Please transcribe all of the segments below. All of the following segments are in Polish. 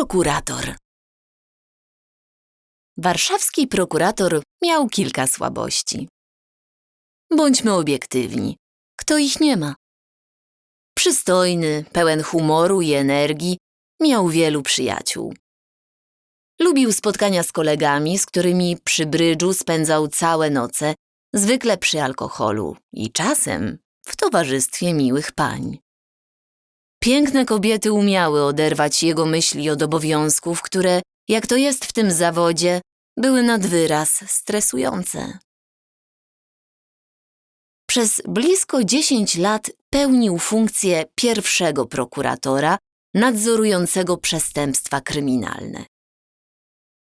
Prokurator. Warszawski prokurator miał kilka słabości. Bądźmy obiektywni, kto ich nie ma? Przystojny, pełen humoru i energii, miał wielu przyjaciół. Lubił spotkania z kolegami, z którymi przy brydżu spędzał całe noce, zwykle przy alkoholu i czasem w towarzystwie miłych pań. Piękne kobiety umiały oderwać jego myśli od obowiązków, które, jak to jest w tym zawodzie, były nad wyraz stresujące. Przez blisko 10 lat pełnił funkcję pierwszego prokuratora nadzorującego przestępstwa kryminalne.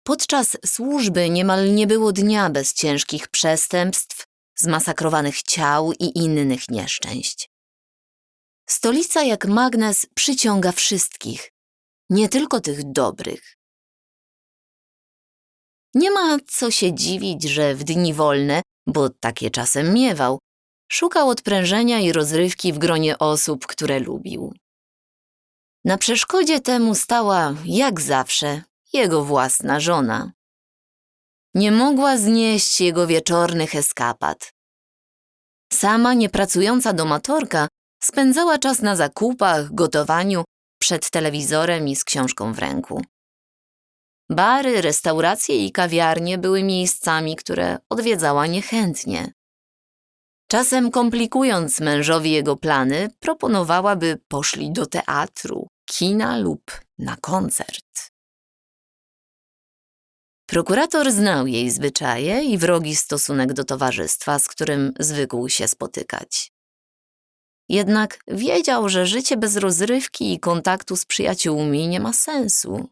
Podczas służby niemal nie było dnia bez ciężkich przestępstw, zmasakrowanych ciał i innych nieszczęść. Stolica jak magnes przyciąga wszystkich, nie tylko tych dobrych. Nie ma co się dziwić, że w dni wolne, bo takie czasem miewał, szukał odprężenia i rozrywki w gronie osób, które lubił. Na przeszkodzie temu stała, jak zawsze, jego własna żona. Nie mogła znieść jego wieczornych eskapad. Sama niepracująca domatorka spędzała czas na zakupach, gotowaniu, przed telewizorem i z książką w ręku. Bary, restauracje i kawiarnie były miejscami, które odwiedzała niechętnie. Czasem komplikując mężowi jego plany, proponowała, by poszli do teatru, kina lub na koncert. Prokurator znał jej zwyczaje i wrogi stosunek do towarzystwa, z którym zwykł się spotykać. Jednak wiedział, że życie bez rozrywki i kontaktu z przyjaciółmi nie ma sensu.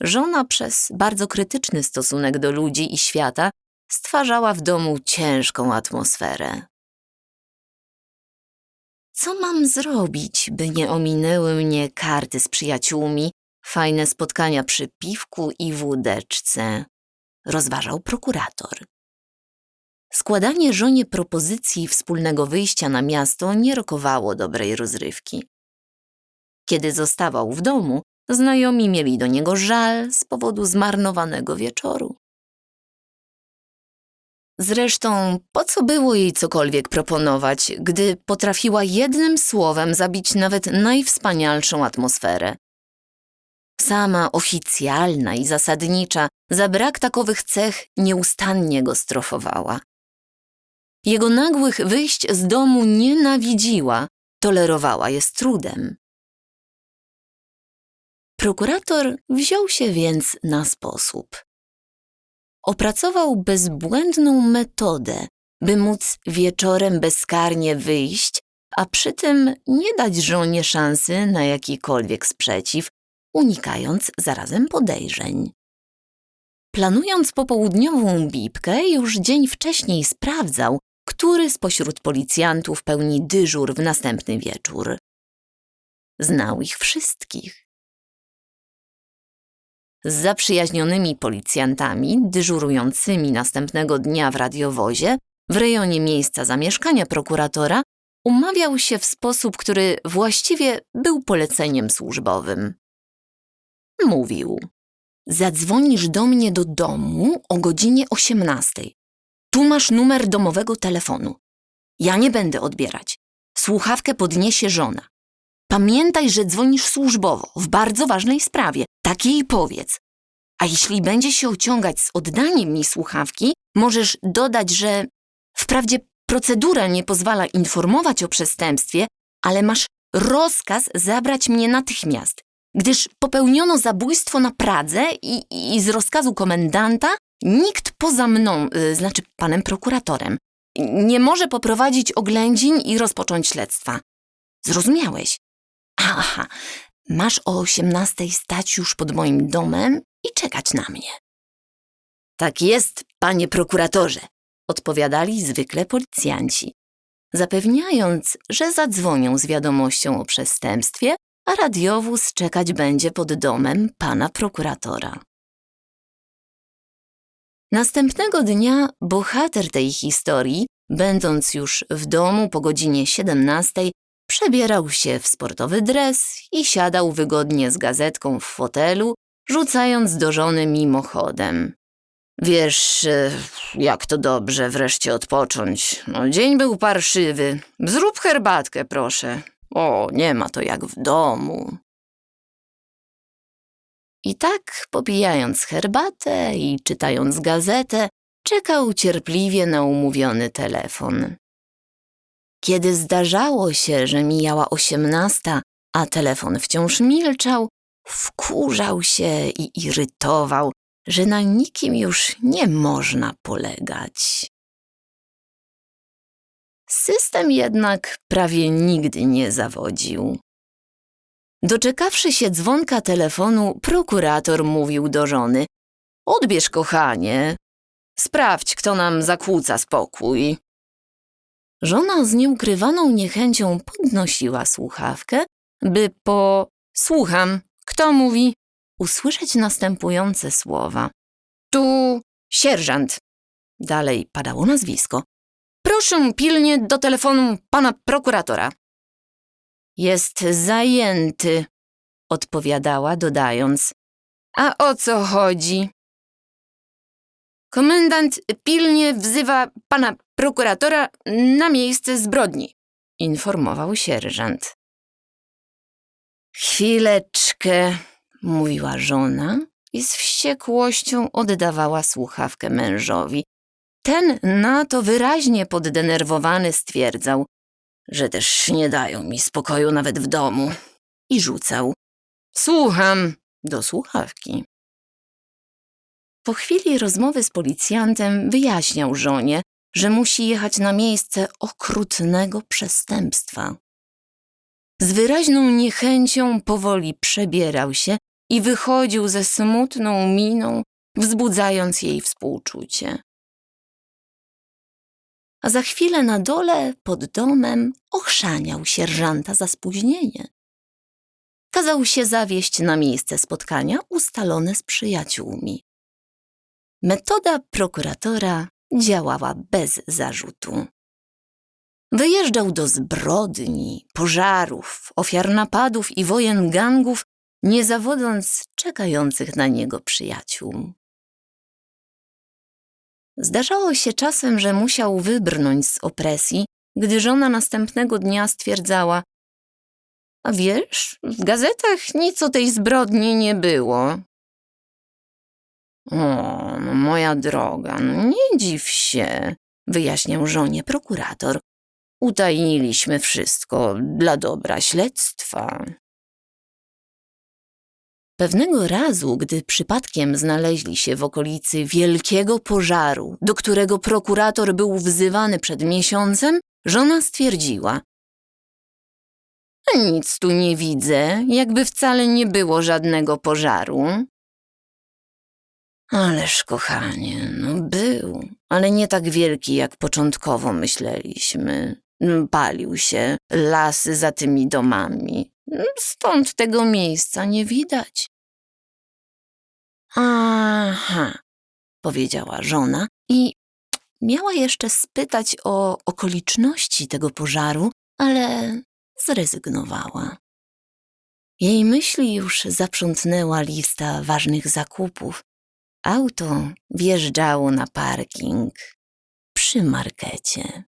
Żona przez bardzo krytyczny stosunek do ludzi i świata stwarzała w domu ciężką atmosferę. Co mam zrobić, by nie ominęły mnie karty z przyjaciółmi, fajne spotkania przy piwku i wódeczce? Rozważał prokurator. Składanie żonie propozycji wspólnego wyjścia na miasto nie rokowało dobrej rozrywki. Kiedy zostawał w domu, znajomi mieli do niego żal z powodu zmarnowanego wieczoru. Zresztą, po co było jej cokolwiek proponować, gdy potrafiła jednym słowem zabić nawet najwspanialszą atmosferę? Sama oficjalna i zasadnicza, za brak takowych cech nieustannie go strofowała. Jego nagłych wyjść z domu nienawidziła, tolerowała je z trudem. Prokurator wziął się więc na sposób. Opracował bezbłędną metodę, by móc wieczorem bezkarnie wyjść, a przy tym nie dać żonie szansy na jakikolwiek sprzeciw, unikając zarazem podejrzeń. Planując popołudniową bibkę, już dzień wcześniej sprawdzał, który spośród policjantów pełni dyżur w następny wieczór. Znał ich wszystkich. Z zaprzyjaźnionymi policjantami dyżurującymi następnego dnia w radiowozie w rejonie miejsca zamieszkania prokuratora umawiał się w sposób, który właściwie był poleceniem służbowym. Mówił: Zadzwonisz do mnie do domu o godzinie 18. Tu masz numer domowego telefonu. Ja nie będę odbierać. Słuchawkę podniesie żona. Pamiętaj, że dzwonisz służbowo, w bardzo ważnej sprawie. Tak jej powiedz. A jeśli będzie się ociągać z oddaniem mi słuchawki, możesz dodać, że wprawdzie procedura nie pozwala informować o przestępstwie, ale masz rozkaz zabrać mnie natychmiast, gdyż popełniono zabójstwo na Pradze i, i z rozkazu komendanta nikt poza mną, y, znaczy panem prokuratorem, nie może poprowadzić oględzin i rozpocząć śledztwa. Zrozumiałeś? Aha, masz o osiemnastej stać już pod moim domem i czekać na mnie. Tak jest, panie prokuratorze, odpowiadali zwykle policjanci, zapewniając, że zadzwonią z wiadomością o przestępstwie, a radiowóz czekać będzie pod domem pana prokuratora. Następnego dnia bohater tej historii, będąc już w domu po godzinie 17, Przebierał się w sportowy dres i siadał wygodnie z gazetką w fotelu, rzucając do żony mimochodem. Wiesz, e, jak to dobrze wreszcie odpocząć. No, dzień był parszywy. Zrób herbatkę, proszę. O, nie ma to jak w domu. I tak, popijając herbatę i czytając gazetę, czekał cierpliwie na umówiony telefon. Kiedy zdarzało się, że mijała osiemnasta, a telefon wciąż milczał, wkurzał się i irytował, że na nikim już nie można polegać. System jednak prawie nigdy nie zawodził. Doczekawszy się dzwonka telefonu, prokurator mówił do żony: Odbierz, kochanie, sprawdź, kto nam zakłóca spokój. Żona z nieukrywaną niechęcią podnosiła słuchawkę, by po słucham, kto mówi, usłyszeć następujące słowa. Tu sierżant. Dalej padało nazwisko. Proszę pilnie do telefonu pana prokuratora. Jest zajęty, odpowiadała, dodając. A o co chodzi? Komendant pilnie wzywa pana prokuratora na miejsce zbrodni, informował sierżant. Chwileczkę, mówiła żona i z wściekłością oddawała słuchawkę mężowi. Ten na to wyraźnie poddenerwowany stwierdzał, że też nie dają mi spokoju nawet w domu. I rzucał. Słucham do słuchawki. Po chwili rozmowy z policjantem wyjaśniał żonie, że musi jechać na miejsce okrutnego przestępstwa. Z wyraźną niechęcią powoli przebierał się i wychodził ze smutną miną, wzbudzając jej współczucie. A za chwilę na dole, pod domem, ochrzaniał sierżanta za spóźnienie. Kazał się zawieść na miejsce spotkania ustalone z przyjaciółmi. Metoda prokuratora działała bez zarzutu. Wyjeżdżał do zbrodni, pożarów, ofiar napadów i wojen gangów, nie zawodząc czekających na niego przyjaciół. Zdarzało się czasem, że musiał wybrnąć z opresji, gdy żona następnego dnia stwierdzała: A wiesz, w gazetach nic o tej zbrodni nie było. O, no moja droga, no nie dziw się, wyjaśniał żonie prokurator. Utajniliśmy wszystko dla dobra śledztwa. Pewnego razu, gdy przypadkiem znaleźli się w okolicy wielkiego pożaru, do którego prokurator był wzywany przed miesiącem, żona stwierdziła: Nic tu nie widzę, jakby wcale nie było żadnego pożaru. Ależ kochanie, no był, ale nie tak wielki, jak początkowo myśleliśmy. Palił się, lasy za tymi domami. Stąd tego miejsca nie widać. Aha, powiedziała żona i miała jeszcze spytać o okoliczności tego pożaru, ale zrezygnowała. Jej myśli już zaprzątnęła lista ważnych zakupów. Auto wjeżdżało na parking przy markecie.